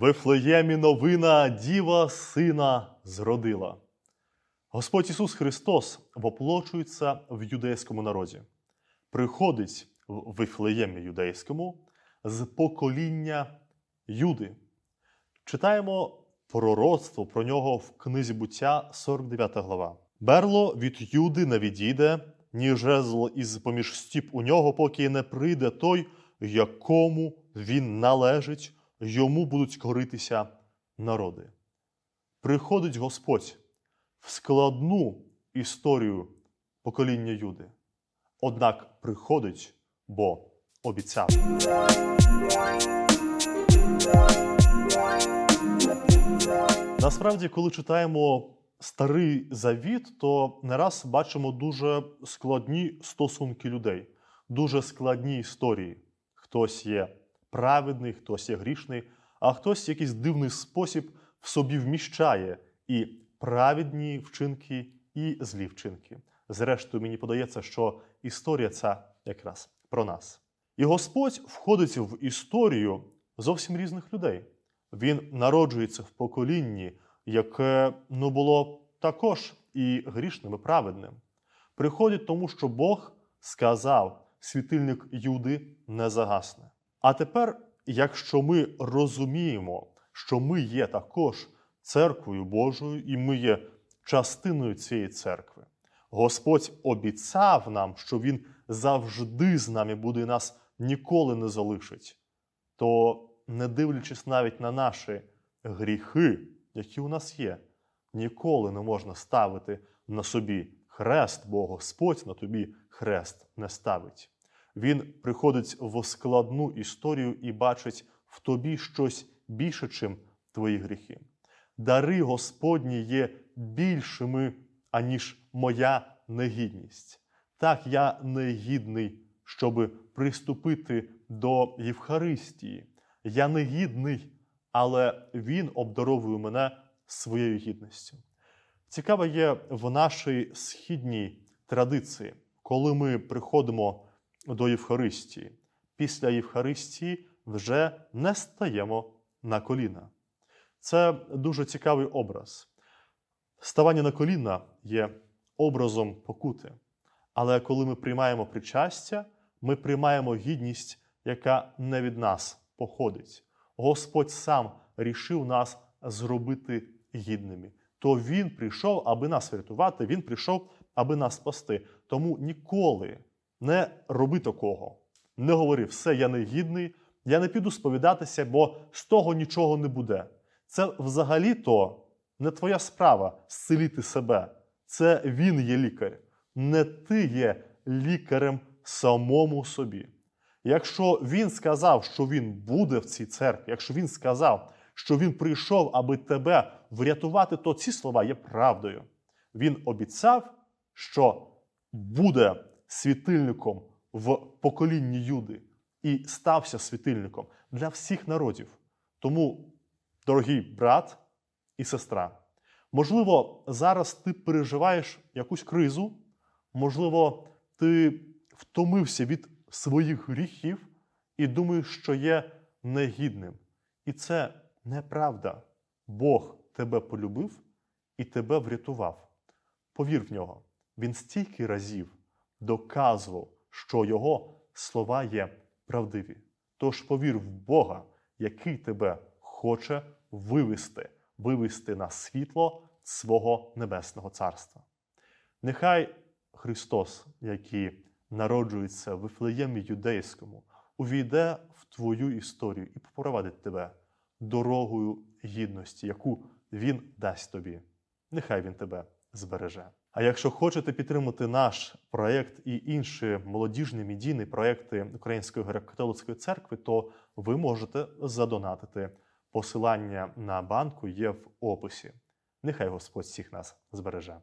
Вифлеємі новина діва сина зродила. Господь Ісус Христос воплочується в юдейському народі, приходить в Вифлеємі юдейському з покоління Юди. Читаємо пророцтво про нього в книзі буття, 49 глава. Берло від Юди не відійде, ні жезл із поміж стіп у нього, поки не прийде той, якому він належить, йому будуть коритися народи. Приходить Господь в складну історію покоління Юди. Однак приходить, бо обіцяв. Насправді, коли читаємо старий завіт, то не раз бачимо дуже складні стосунки людей, дуже складні історії. Хтось є праведний, хтось є грішний, а хтось якийсь дивний спосіб в собі вміщає і праведні вчинки, і злі вчинки. Зрештою, мені подається, що історія ця якраз про нас. І Господь входить в історію зовсім різних людей. Він народжується в поколінні, яке ну, було також і грішним, і праведним. Приходить тому, що Бог сказав, світильник Юди не загасне. А тепер, якщо ми розуміємо, що ми є також церквою Божою, і ми є частиною цієї церкви, Господь обіцяв нам, що Він завжди з нами буде і нас ніколи не залишить, то, не дивлячись навіть на наші гріхи, які у нас є, ніколи не можна ставити на собі хрест, бо Господь на тобі хрест не ставить. Він приходить в складну історію і бачить в тобі щось більше, чим твої гріхи. Дари Господні є більшими, аніж моя негідність. Так, я негідний, щоб приступити до Євхаристії. Я негідний, але Він обдаровує мене своєю гідністю. Цікаво є в нашій східній традиції, коли ми приходимо до Євхаристії. Після Євхаристії вже не стаємо на коліна. Це дуже цікавий образ. Ставання на коліна є образом покути. Але коли ми приймаємо причастя, ми приймаємо гідність, яка не від нас походить. Господь сам рішив нас зробити гідними. То Він прийшов, аби нас врятувати, Він прийшов, аби нас спасти. Тому ніколи не роби такого. Не говори, все, я не гідний, я не піду сповідатися, бо з того нічого не буде. Це взагалі-то не твоя справа зцілити себе. Це він є лікар. Не ти є лікарем самому собі. Якщо він сказав, що він буде в цій церкві, якщо він сказав, що він прийшов, аби тебе врятувати, то ці слова є правдою. Він обіцяв, що буде світильником в поколінні Юди і стався світильником для всіх народів. Тому, дорогий брат і сестра, можливо, зараз ти переживаєш якусь кризу, можливо, ти втомився від своїх гріхів і думаєш, що є негідним. І це неправда. Бог тебе полюбив і тебе врятував. Повір в нього. Він стільки разів доказував, що його слова є правдиві. Тож повір в Бога, який тебе хоче вивести, вивести на світло свого небесного царства. Нехай Христос, який народжується в Вифлеємі юдейському, увійде в твою історію і попровадить тебе дорогою гідності, яку Він дасть тобі. Нехай Він тебе збереже. А якщо хочете підтримати наш проєкт і інші молодіжні медійні проекти Української греко-католицької церкви, то ви можете задонатити. Посилання на банку є в описі. Нехай Господь всіх нас збереже.